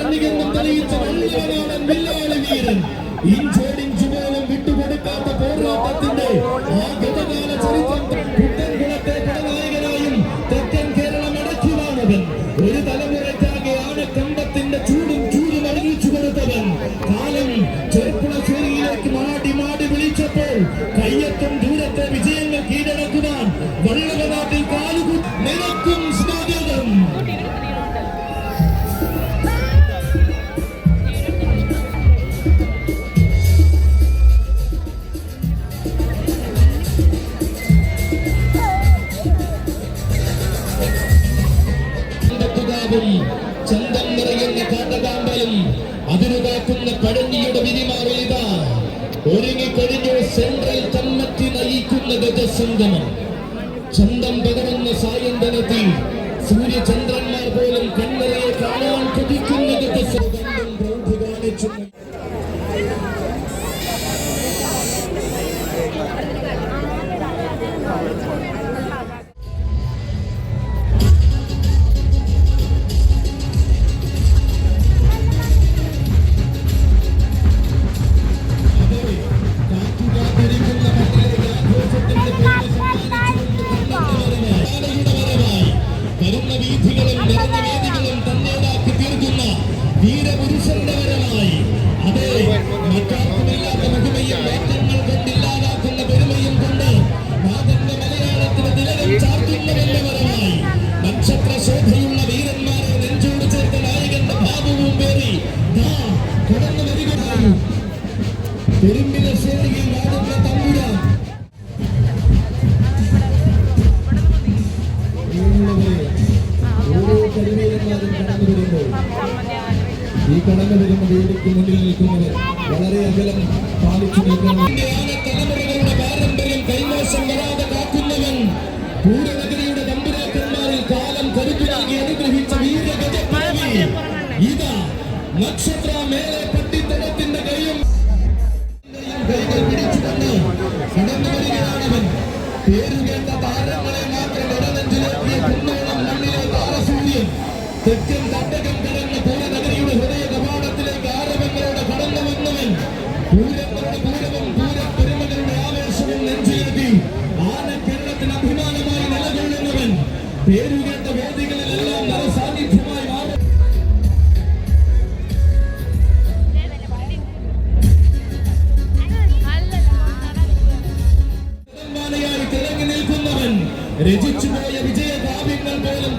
കണ്ണികെന്നും തെളിയിച്ച വെള്ളവനാടൻ വില്ലാളി വീരൻ ഇഞ്ചോടിഞ്ചു പോലും വിട്ടുകൊടുക്കാത്ത പോരാട്ടത്തിന്റെ ആ ഗതകാല ചരിത്രം പുത്തൻകുളത്തെ പടനായകനായും തെക്കൻ കേരളം അടക്കിവാണവൻ ഒരു തലമുറയ്ക്കാകെ ആനക്കണ്ടത്തിന്റെ ചൂടും ചൂടും അറിയിച്ചു കൊടുത്തവൻ കാലം ചെറുപ്പുളശ്ശേരിയിലേക്ക് മാടി മാടി വിളിച്ചപ്പോൾ കയ്യെത്തും ദൂരത്തെ വിജയങ്ങൾ ഒരുങ്ങിക്കഴിഞ്ഞു സെൻട്രൽ കമ്മിറ്റി നയിക്കുന്ന ഗജസംഗമം ചന്തം പകരുന്ന സായന്തനത്തിൽ സൂര്യചന്ദ്രന്മാർ പോലും കണ്ണറയെ കാണാൻ കൊതിക്കുന്ന ഗജസംഗമം പ്രൗഢി കാണിച്ചു പാലിച്ചു രചിച്ചുപോയ വിജയകാവ്യങ്ങൾ പോലും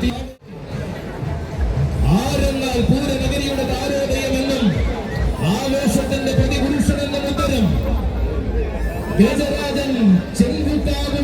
ആരെന്നാൽ പൂരനഗരിയുടെ താരോദയമെന്നും ആവേശത്തിന്റെ പ്രതിപുരുഷനെന്നും ഉത്തരം ഗജരാജൻ ചെങ്കുത്താവ്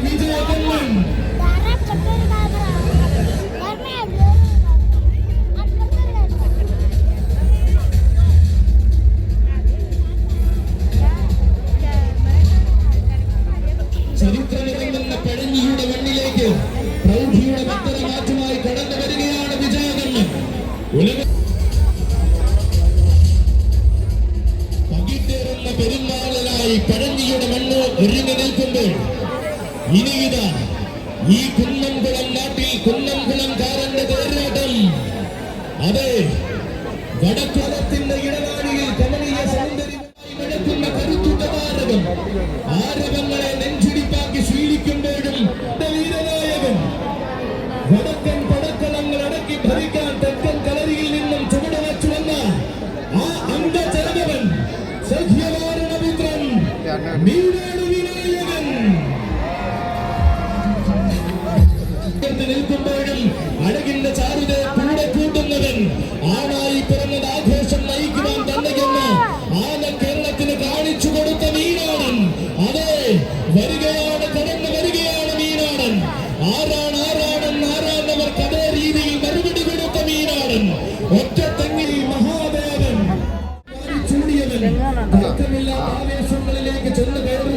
പകിട്ടേറുന്ന പെരുന്നാളനായി മണ്ണ് ഒരുങ്ങി നിൽക്കുമ്പോൾ. ഇനിയിതാ ഈ കുന്നംകുളം നാട്ടിൽ കുന്നംകുളംകാരന്റെ പോരാട്ടം. അതെ വടക്കുളത്തിന്റെ ഇടനാഴിയിൽ കമനീയ സൗന്ദര്യമായി നടക്കുന്ന കരുത്തുറ്റ താരകം ആരവങ്ങളെ നെഞ്ചിടിപ്പാക്കി ശീലിക്കുമ്പോഴും വീരനായകൻ വടക്കൻ പടക്കളങ്ങൾ അടക്കി ഭരിക്കാൻ നിൽക്കുമ്പോഴും അഴകിന്റെ ചാരുതയെ കൂടെ കൂട്ടുന്നവൻ ആണായി പിറന്നത് ആഘോഷം നയിക്കുവാൻ തന്നെയെന്ന് ആന കേരളത്തിന് കാണിച്ചു കൊടുത്ത മീനാടൻ. അതെ വരികയാണ് കടന്നു വരികയാണ് മീനാടൻ. ആരാണ് ആരാണെന്ന് ആരാണ്ടവർക്ക് അതേ രീതിയിൽ മറുപടി കൊടുത്ത മീനാടൻ. ഒറ്റത്തെങ്ങിൽ മഹാദേവൻ. ചൂടിയവൻ ആവേശങ്ങളിലേക്ക് ചെന്ന് കയറുവാൻ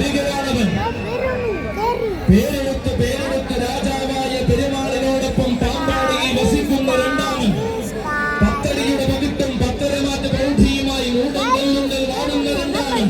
വരികയാണവൻ പേരെടുത്ത് പേരെടുത്ത് രാജാവായ പെരുമാളിനോടൊപ്പം പാമ്പാടിയിൽ വസിക്കുന്ന രണ്ടാണ് പത്തടിയുടെ പകിട്ടും പത്തരമാറ്റ പ്രൗഢിയുമായി മൂടങ്കല്ലുണ്ടൽ വാടുന്ന രണ്ടാമൻ.